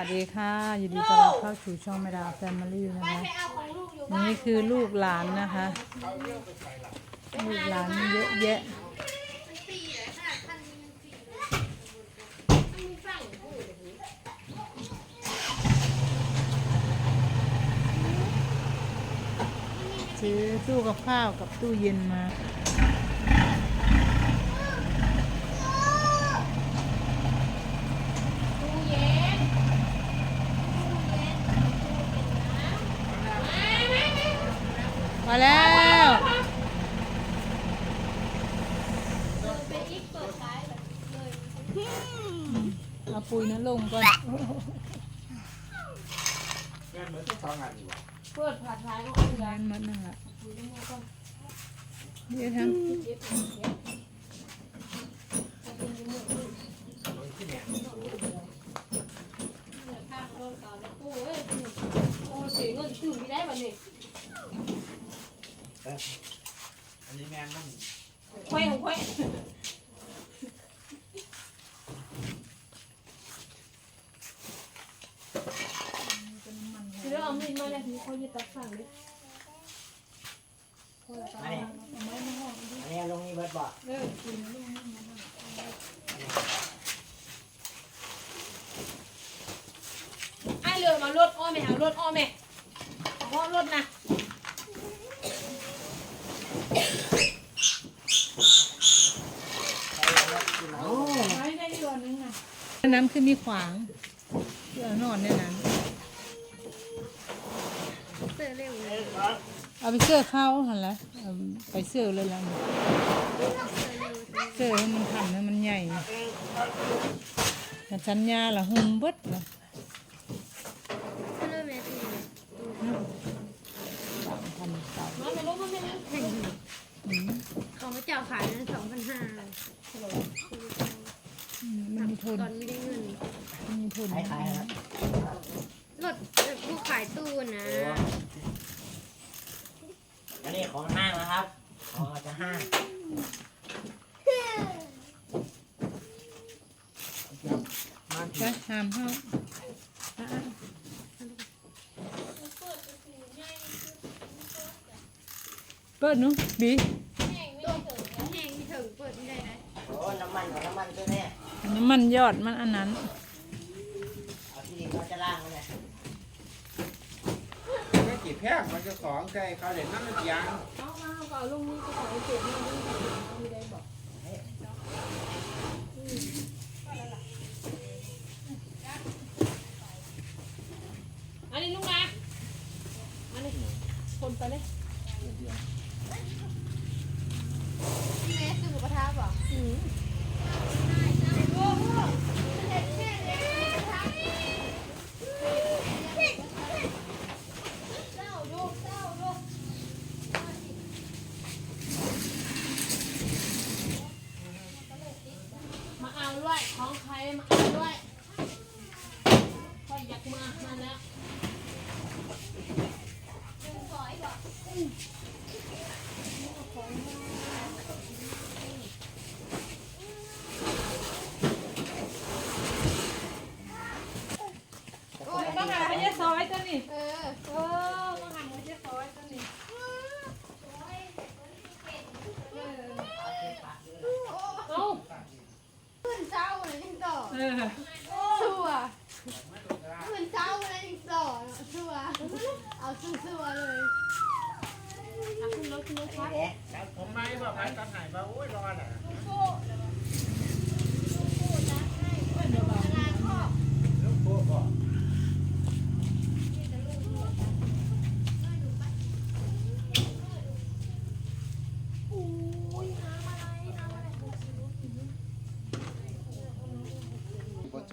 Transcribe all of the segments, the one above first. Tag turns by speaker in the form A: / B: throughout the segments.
A: วัสดีค่ะยินดีต้อนรับเข้าสู่ช่องแม่ดาแฟมิลี่นะคะนี่คือลูกหลานนะคะลูกหลานเยอะแยะซื้อตู้กับข้าวกับตู้เย็นมา
B: ตู้เย็นตู้เย็นตู้เย็นนะไม่ไม่ไม่
A: มาแล้ว
B: เปิดไปอีกเปิดท้ายแบบเลย
A: เอาปุยนั้นลงก่อน
C: แม่นเหมือนที่สองอันอยู่ว่ะ
B: เปิดผ่าท้ายก็เอา
A: ร้านมันนั่นแหละ
B: ดูได้ไงก่อน
A: เดี๋ยวทั้ง
B: เย็บเย็บเย็บเอาเป็นยี่ห้ออื่น
C: ตรงที่เนี่ย
B: เหลือข้างโดนต่อแล้วปูเอ้ยโอ้เสียเงินตื่นไม่ได้วันนี้
C: เอ้ยอันนี้แม่นต้อง
B: ควยของควยคือเราเอามีดมาเลยมีคนยึดตัดฝั่งเลย
C: อันนี้อันนี้ลงนี่เบิดบ่
B: เออกินแล้วลูกนี่นะไอ้เรือมารถอ้อมไหมเอารถอ้อมไหมเอารถนะ
C: โอ้
B: ไม่ได้เรือนึง นะ
A: อันนั้นคือมีขวางเพื่อนอนในนั้น
B: เสือเร็วเลย
A: เอาไปเสื้อเข้าหันละเอาไปเสื้อเลยละเสื้อให้มันทำให้มันใหญ่แต่ชันยาละหุ่มเบิดละ
B: เริ่มแม่ตี
A: สามพันเก่า
B: น้องไม่รู้มันไม่รู้
A: อืม
D: เขามาเจ้าขายนั้นสองพันห้า
A: อืมมันมี ทุน
D: ตอนไม่ได้เงิน
A: มันมีทุน
C: ขายขายแล้ว
D: รถผู้ขายตู้นะ
C: อันนี้ของห้างนะครับ ของอาจจะห้างมา
A: ใช่ห้ามห้ามอะอะเปิดหนุบี
D: มัน
C: ย
A: อดมันอันนั้น
C: เอาที่เขาจะล่างมันเนี่ย
E: ไม่กี่แพงมันจะของไก่เขาเด่นนั่นมันยาง
B: เอามาเอาเอาลงนี้ก็ขอให้เก็บนี่นี่ได้บอกอันนี้ลุงนะอันนี้คนไปเลย
D: แม่ซื้อหมูกระทะบอก
B: อืม Go, go, go. ยัง
A: ต่
D: อ
B: เออ
D: ชัวขึ้นเจ้าเลยยังต่อชัวเอาชัวเลย
B: อะขึ้นรถขึ้นรถครับ
C: เอ๊ะ
E: ผมไม่บอกใครตัดหายมาโอ้ยร้อนอะ
C: ลูกโป่บ่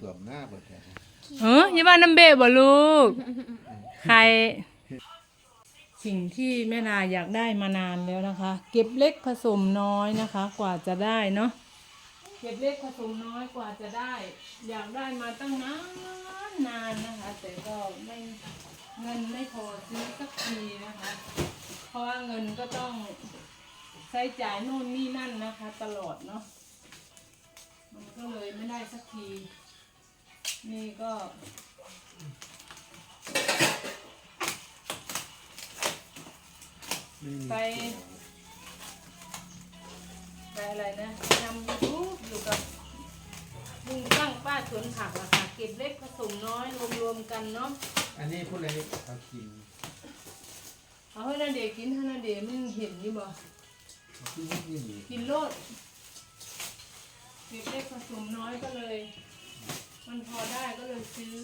E: ก็สวมหน้าเบิดแค่
A: เออยี่บ้านน้ำเบะบ่ลูก ใคร สิ่งที่แม่นาอยากได้มานานแล้วนะคะ เก็บเล็กผสมน้อยนะคะ กว่าจะได้เนาะเก็บเล็กผสมน้อยกว่าจะได้ อยากได้มาตั้งนานนานนะคะ แต่ก็ไม่เงินไม่พอซื้อสักทีนะคะ เพราะว่าเงินก็ต้องใช้จ่ายนู่นนี่นั่นนะคะ ตลอดเนาะมันก็เลยไม่ได้สักที นี่ก็ ไป ไปอะไรนะนำยูทูอยู่กับมุงตั้งป้าสวนผักอะค่ะเก็บเล็กผสมน้อยรวมๆกันเนาะ
E: อันนี้พูดอะไรเขาขิน
A: เอาให้นาเดชกินให้นาเดชมึงเห็นนี่บ
E: อเขาขินิดนึง
A: กินโลดเก็บเล็กผสมน้อยก็เลย มันพอได้ก็เลยซื้อ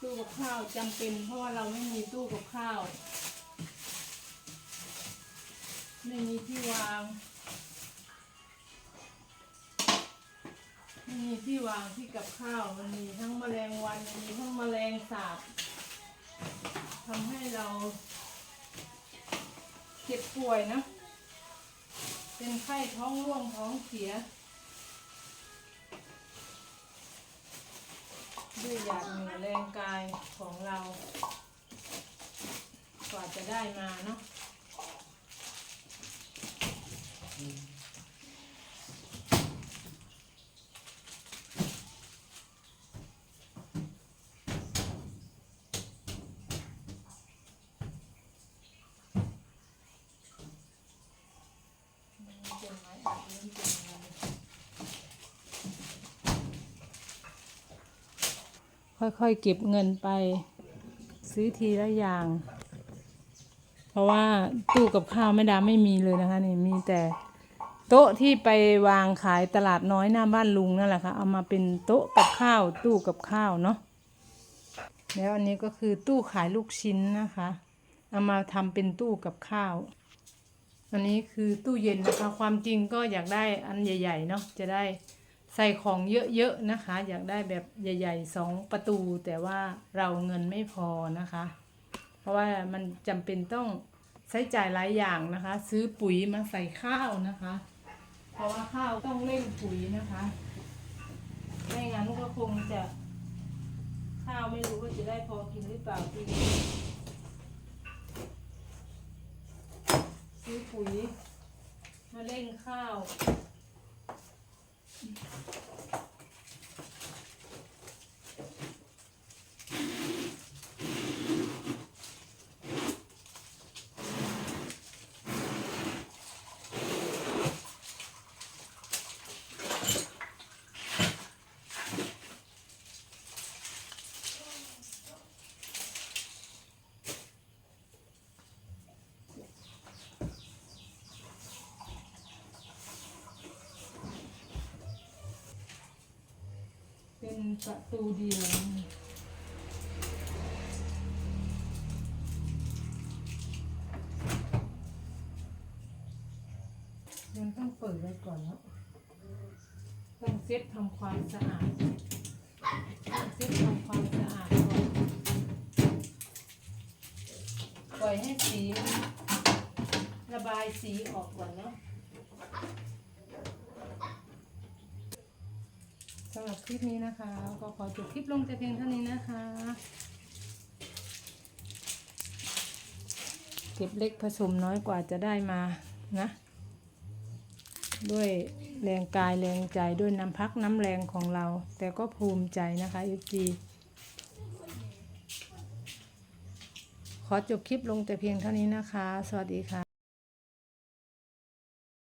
A: ตู้กับข้าวจำเป็น เพราะว่าเราไม่มีตู้กับข้าว ไม่มีที่วาง ไม่มีที่วางที่กับข้าว มันมีทั้งแมลงวันมันมีทั้งแมลงสาบทำให้เราเจ็บป่วยนะ เป็นไข้ท้องร่วงท้องเสีย ด้วยหยาดเหงื่อแรงกายของเรา กว่าจะได้มาเนาะเป็นไม้อัดเริ่มเป็นไง ค่อยๆเก็บเงินไป ซื้อทีละอย่าง เพราะว่าตู้กับข้าวแม่ดาไม่มีเลยนะคะนี่มีแต่โต๊ะที่ไปวางขายตลาดน้อยหน้าบ้านลุงนั่นแหละค่ะเอามาเป็นโต๊ะกับข้าว ตู้กับข้าวเนาะแล้วอันนี้ก็คือตู้ขายลูกชิ้นนะคะ เอามาทำเป็นตู้กับข้าว อันนี้คือตู้เย็นนะคะ ความจริงก็อยากได้อันใหญ่ ๆ เนาะจะได้ ใส่ของเยอะๆนะคะ อยากได้แบบใหญ่ๆสองประตู แต่ว่าเราเงินไม่พอนะคะ เพราะว่ามันจำเป็นต้องใช้จ่ายหลายอย่างนะคะ ซื้อปุ๋ยมาใส่ข้าวนะคะ เพราะว่าข้าวต้องเล่นปุ๋ยนะคะไม่งั้นก็คงจะข้าวไม่รู้ว่าจะได้พอกินหรือเปล่าปีนี้ซื้อปุ๋ยมาเล่นข้าว ป็นประตูเดียวมันต้องเปิดไว้ก่อนแล้วต้องเซ็ตทำความสะอาดต้องเซ็ตทำความสะอาดก่อน ปล่อยให้สีมันระบายสีออกก่อนเนาะ สำหรับคลิปนี้นะคะ ก็ขอจบคลิปลงแต่เพียงเท่านี้นะคะเก็บเล็กผสมน้อยกว่าจะได้มานะ ด้วยแรงกายแรงใจด้วยน้ำพักน้ำแรงของเรา แต่ก็ภูมิใจนะคะเอฟซีขอจบคลิปลงแต่เพียงเท่านี้นะคะ สวัสดีค่ะ